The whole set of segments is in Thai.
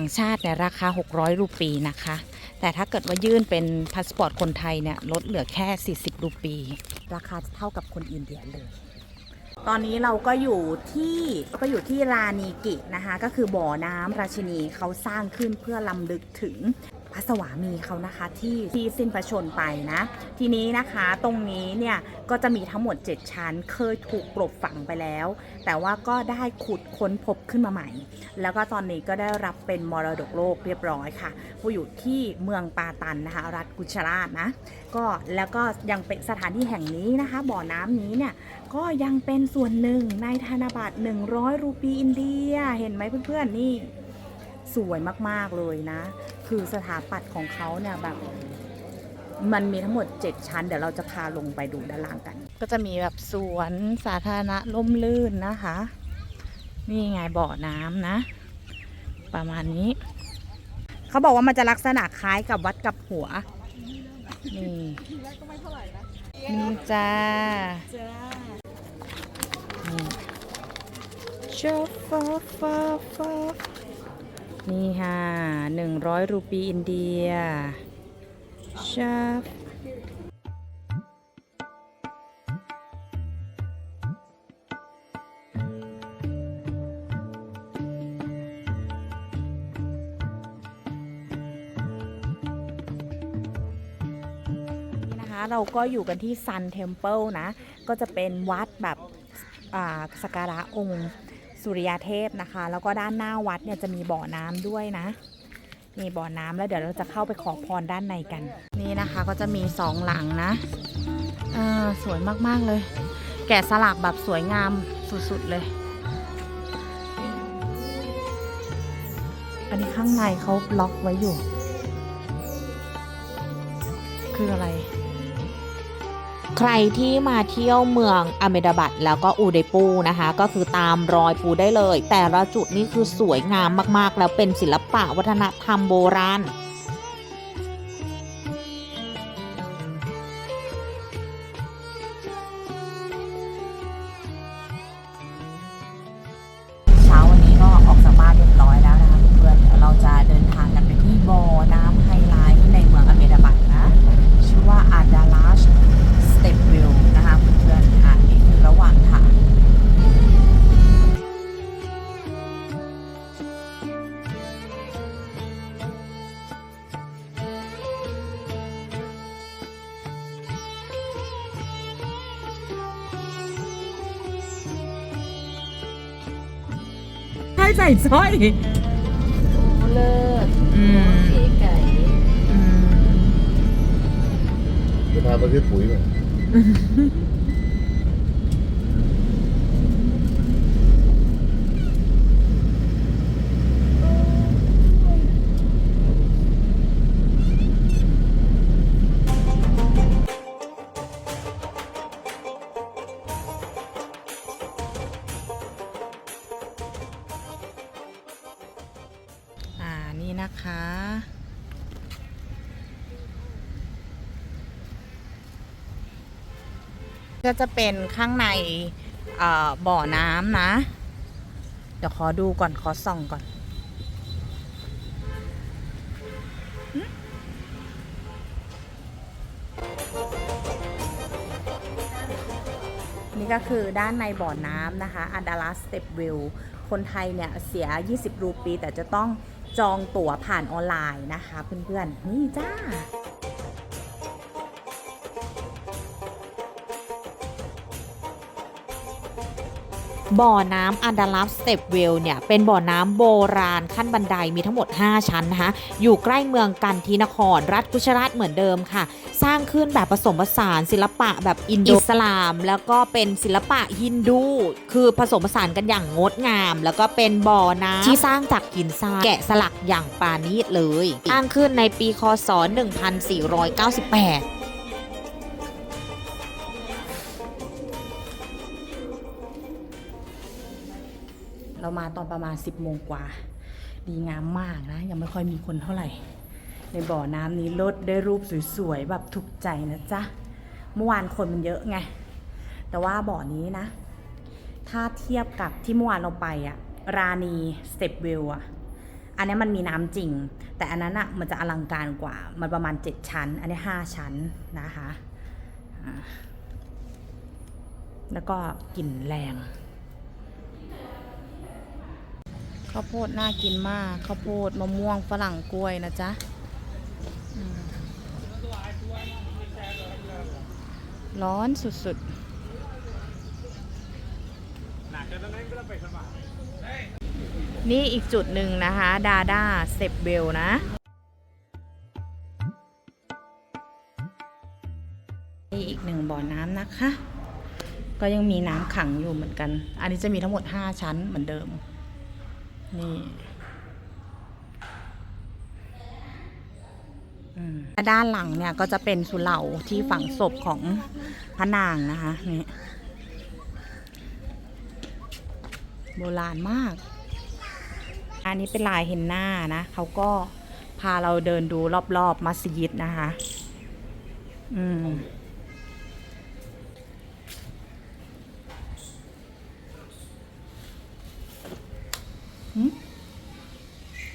างชาติเนี่ยราคา 600 รูปีนะคะ แต่ถ้าเกิดว่ายื่นเป็นพาสปอร์ตคนไทยเนี่ยลดเหลือแค่ 40 รูปี ราคาเท่ากับคนอินเดียเลย ตอนนี้เราก็อยู่ที่ก็อยู่ที่รานีกินะคะ ก็คือบ่อน้ำราชินีเขาสร้างขึ้นเพื่อลำลึกถึง พระสวามีเขานะคะที่ที่สิ้นพระชนไปนะ ทีนี้นะคะตรงนี้เนี่ยก็จะมีทั้งหมด 7 ชั้นเคยถูกกลบฝังไปแล้ว แต่ว่าก็ได้ขุดค้นพบขึ้นมาใหม่ แล้วก็ตอนนี้ก็ได้รับเป็นมรดกโลกเรียบร้อยค่ะผู้อยู่ที่เมืองปาตันนะคะรัฐกุจราตนะก็แล้วก็ยังเป็นสถานที่แห่งนี้นะคะ บ่อน้ำนี้เนี่ยก็ยังเป็นส่วนหนึ่งในธนบัตร100 รูปีอินเดีย เห็นไหมเพื่อนๆนี่ สวยมากๆเลยนะ คือสถาปัตย์ของเขาเนี่ยแบบมันมีทั้งหมด 7 ชั้น เดี๋ยวเราจะพาลงไปดูด้านล่างกัน ก็จะมีแบบสวนสาธารณะล่มลื่นนะคะ นี่ไงบ่อน้ำนะ ประมาณนี้ เขาบอกว่ามันจะลักษณะคล้ายกับวัดกับหัว นี่นี่จ้านี่ชอฟอฟอฟอ นี่ค่ะหนึ่งร้อยรูปีอินเดียชอฟนี่นะคะเราก็อยู่กันที่ซันเทมเ l ิลนะ ก็จะเป็นวัดแบบสักการะองค์ สุริยเทพนะคะ แล้วก็ด้านหน้าวัดเนี่ยจะมีบ่อน้ำด้วยนะมีบ่อน้ำแล้วเดี๋ยวเราจะเข้าไปขอพรด้านในกัน นี่นะคะก็จะมีสองหลังนะเออสวยมากๆเลย แกะสลักแบบสวยงามสุดๆเลย อันนี้ข้างในเขาล็อกไว้อยู่ คืออะไร ใครที่มาเที่ยวเมืองอเมดาบัตแล้วก็อูเดปูนะคะ ก็คือตามรอยปูได้เลย แต่ละจุดนี่คือสวยงามมากๆ แล้วเป็นศิลปะวัฒนธรรมโบราณเช้าวันนี้ก็ออกจากบ้านเรียบร้อยแล้วนะคะเพื่อนเราจะเดินทางกันไปที่บ่อน้ำไฮไลท์ในเมืองอเมดาบัตนะ ชื่อว่าอาดาลาช ใช่ใส่สร้อยเลิศอืมเก๋ไก่อืมจะพามาซื้อปุ๋ยไหม นะคะ ก็จะเป็นข้างในบ่อน้ำนะ เดี๋ยวขอดูก่อนขอส่องก่อนนี่ก็คือด้านในบ่อน้ำนะคะอันดาลาสเตปวิลคนไทยเนี่ย เสีย 20 รูปี แต่จะต้อง จองตั๋วผ่านออนไลน์นะคะเพื่อนๆ นี่จ้าบ่อน้ำอันดาลัฟสเตปเวลเนี่ยเป็นบ่อน้ำโบราณขั้นบันไดมีทั้งหมด 5 ชั้นนะคะอยู่ใกล้เมืองกันทีนครรัฐกุชราตเหมือนเดิมค่ะ ร้างขึ้นแบบผสมผสานศิลปะแบบอินโดอิสลาม แล้วก็เป็นศิลปะฮินดู คือผสมผสานกันอย่างงดงาม แล้วก็เป็นบ่อน้ำที่สร้างจากหินทรายแกะสลักอย่างปราณีตเลยสร้างขึ้นในปีคศ 1498เรามาตอนประมาณ 10โมงกว่า ดีงามมากนะ ยังไม่ค่อยมีคนเท่าไหร่ ในบ่อน้ำนี้รถได้รูปสวยๆแบบถูกใจนะจ๊ะ เมื่อวานคนมันเยอะไง แต่ว่าบ่อนี้นะ ถ้าเทียบกับที่เมื่อวานเราไปอะรานีสเตปวิลอะอันนี้มันมีน้ำจริง แต่อันนั้นอะมันจะอลังการกว่า มันประมาณ 7 ชั้น อันนี้ 5 ชั้นนะคะแล้วก็กลิ่นแรงข้าวโพดน่ากินมากข้าวโพดมะม่วงฝรั่งกล้วยนะจ๊ะอืม ร้อนสุดๆ นี่อีกจุดหนึ่งนะคะ ดาด้าเซบเบลนะ นี่อีกหนึ่งบ่อน้ำนะคะ ก็ยังมีน้ำขังอยู่เหมือนกัน อันนี้จะมีทั้งหมด 5 ชั้นเหมือนเดิม นี่อืม ด้านหลังเนี่ยก็จะเป็นสุเหร่าที่ฝังศพของพระนางนะคะนี่โบราณมาก อันนี้เป็นลายเฮนหน่านะเขาก็พาเราเดินดูรอบๆมัสยิดนะคะ อืม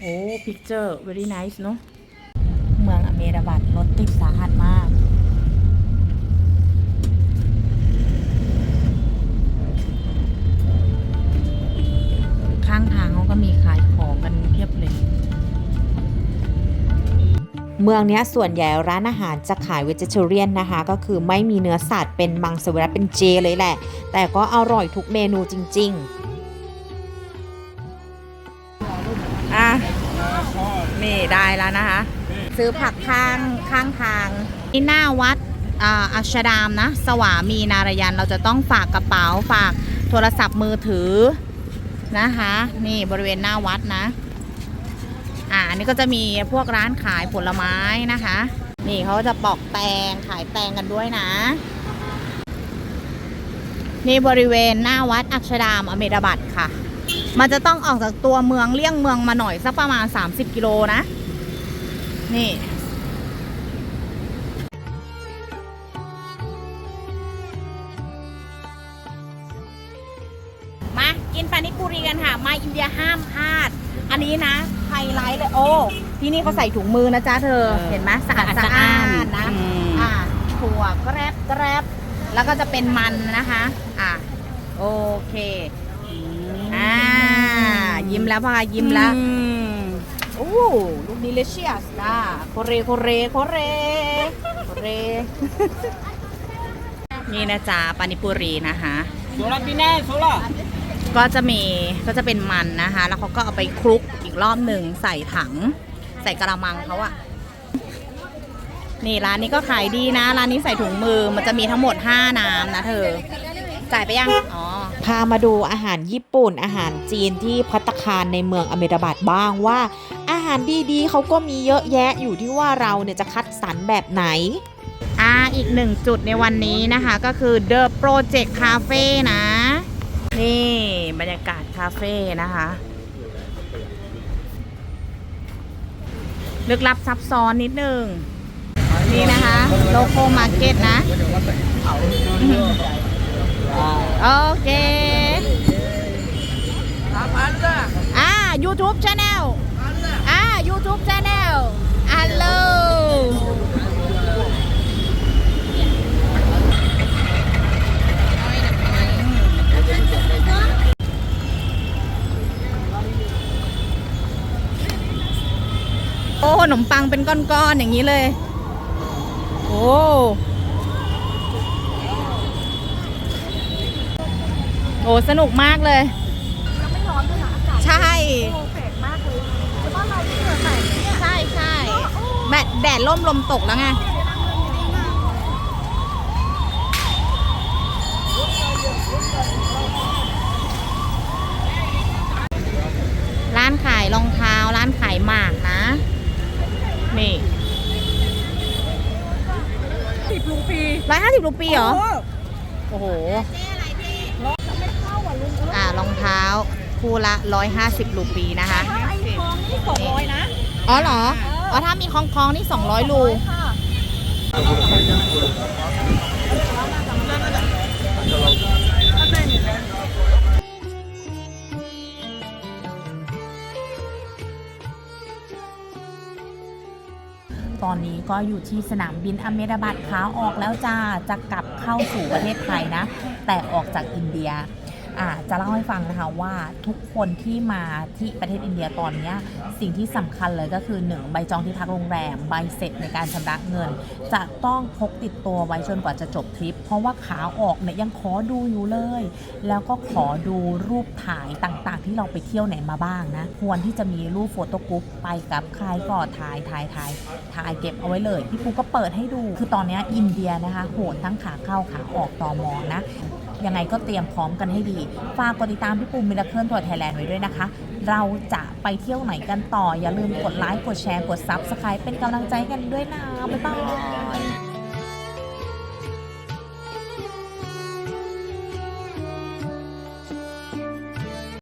โอ้พิกเจอร์ very nice เนอะ เอราบัตรถติดสาหัสมาก ข้างทางเขาก็มีขายของกันเพียบเลย เมืองนี้ส่วนใหญ่ร้านอาหารจะขายเวจิเทเรียนนะคะ ก็คือไม่มีเนื้อสัตว์เป็นมังสวิรัตเป็นเจเลยแหละ แต่ก็อร่อยทุกเมนูจริง ๆ อะนี่ได้แล้วนะคะ ซื้อผักข้างข้างทางที่หน้าวัดอาชดามนะ สวามีนารยันเราจะต้องฝากกระเป๋าฝากโทรศัพท์มือถือนะคะ นี่บริเวณหน้าวัดนะอ่าอันนี้ก็จะมีพวกร้านขายผลไม้นะคะ นี่เขาจะปอกแตงขายแตงกันด้วยนะนี่บริเวณหน้าวัดอักชดามอเมราบัตค่ะ มันจะต้องออกจากตัวเมืองเลี่ยงเมืองมาหน่อยสักประมาณ 30 กิโลนะ นี่มากินปานิปุรีกันค่ะ มาอินเดียห้ามพลาด อันนี้นะไฮไลท์เลย โอ้ที่นี่เขาใส่ถุงมือนะจ๊ะเธอเออเห็นไหมสะอาดสะสะอาอาดดนะอืมอ่าถั่วแกรบแกรบแล้วก็จะเป็นมันนะคะ อะ โอเค อ่า ยิ้มแล้วพายิ้มแล้วโโอ้ลูกนี้เลเชียสนะโคเรโคเรโคเรโคเร นี่นะจ๊ะปานิปุรีนะคะโซลาปีแน่โซลาก็จะมีก็จะเป็นมันนะคะ แล้วเขาก็เอาไปคลุกอีกรอบหนึ่งใส่ถัง ใส่กระมังเขาอะนี่ร้านนี้ก็ขายดีนะ ร้านนี้ใส่ถุงมือมันจะมีทั้งหมด 5 น้ำนะเธอจ่ายไปยัง อ๋อ พามาดูอาหารญี่ปุ่นอาหารจีนที่พัตคารในเมืองอเมดาบัดบ้างว่า หารดีๆเขาก็มีเยอะแยะอยู่ที่ว่าเราเนี่ยจะคัดสรรแบบไหนอ่าอีกหนึ่งจุดในวันนี้นะคะก็คือ The Project Cafe นะ นี่บรรยากาศคาเฟ่นะคะลึกลับซับซ้อนนิดนึง นี่นะคะ โลโก้มาร์เก็ตนะ โอเคอ่า YouTube Channel อ่า YouTube Channel ฮัลโหลโอ้ขนมปังเป็นก้อนๆอย่างนี้เลย โอ้โอ้สนุกมากเลย ใช่ใช่ใช่ แดดแดดล่มลมตกแล้วไงร้านขายรองเท้า ร้านขายหมากนะ นี่สิบรูปีร้อยห้าสิบรูปีเหรอ โอ้โหอ่ารองเท้าคู่ละร้อยห้าสิบรูปีนะคะถ้าไอ้ทองนี่สองร้อยนะ อ๋อเหรอ อ๋อถ้ามีคลองคลองนี่ 200 รูตอนนี้ก็อยู่ที่สนามบินอเมดาบัดขาออกแล้วจ้า จะกลับเข้าสู่ประเทศไทยนะ แต่ออกจากอินเดีย จะเล่าให้ฟังนะคะว่าทุกคนที่มาที่ประเทศอินเดียตอนนี้สิ่งที่สำคัญเลยก็คือ 1 ใบจองที่พักโรงแรมใบเสร็จในการชำระเงิน จะต้องพกติดตัวไว้จนกว่าจะจบทริป เพราะว่าขาออกเนี่ยยังขอดูอยู่เลย แล้วก็ขอดูรูปถ่ายต่างๆ ที่เราไปเที่ยวไหนมาบ้างนะควรที่จะมีรูปโฟโต้กรุ๊ปไปกับใครก็ถ่ายถ่ายถ่ายถ่ายเก็บเอาไว้เลยพี่ปูก็เปิดให้ดู คือตอนนี้อินเดียนะคะโหดทั้งขาเข้าขาออกตอมอนะ ยังไงก็เตรียมพร้อมกันให้ดี ฝากกดติดตามพี่ปูมิลเคิลตัวไทยแลนด์ไว้ด้วยนะคะ เราจะไปเที่ยวไหนกันต่อ อย่าลืมกดไลค์ กดแชร์ กดซับสไครป์เป็นกำลังใจให้กันด้วยนะ บ๊ายบาย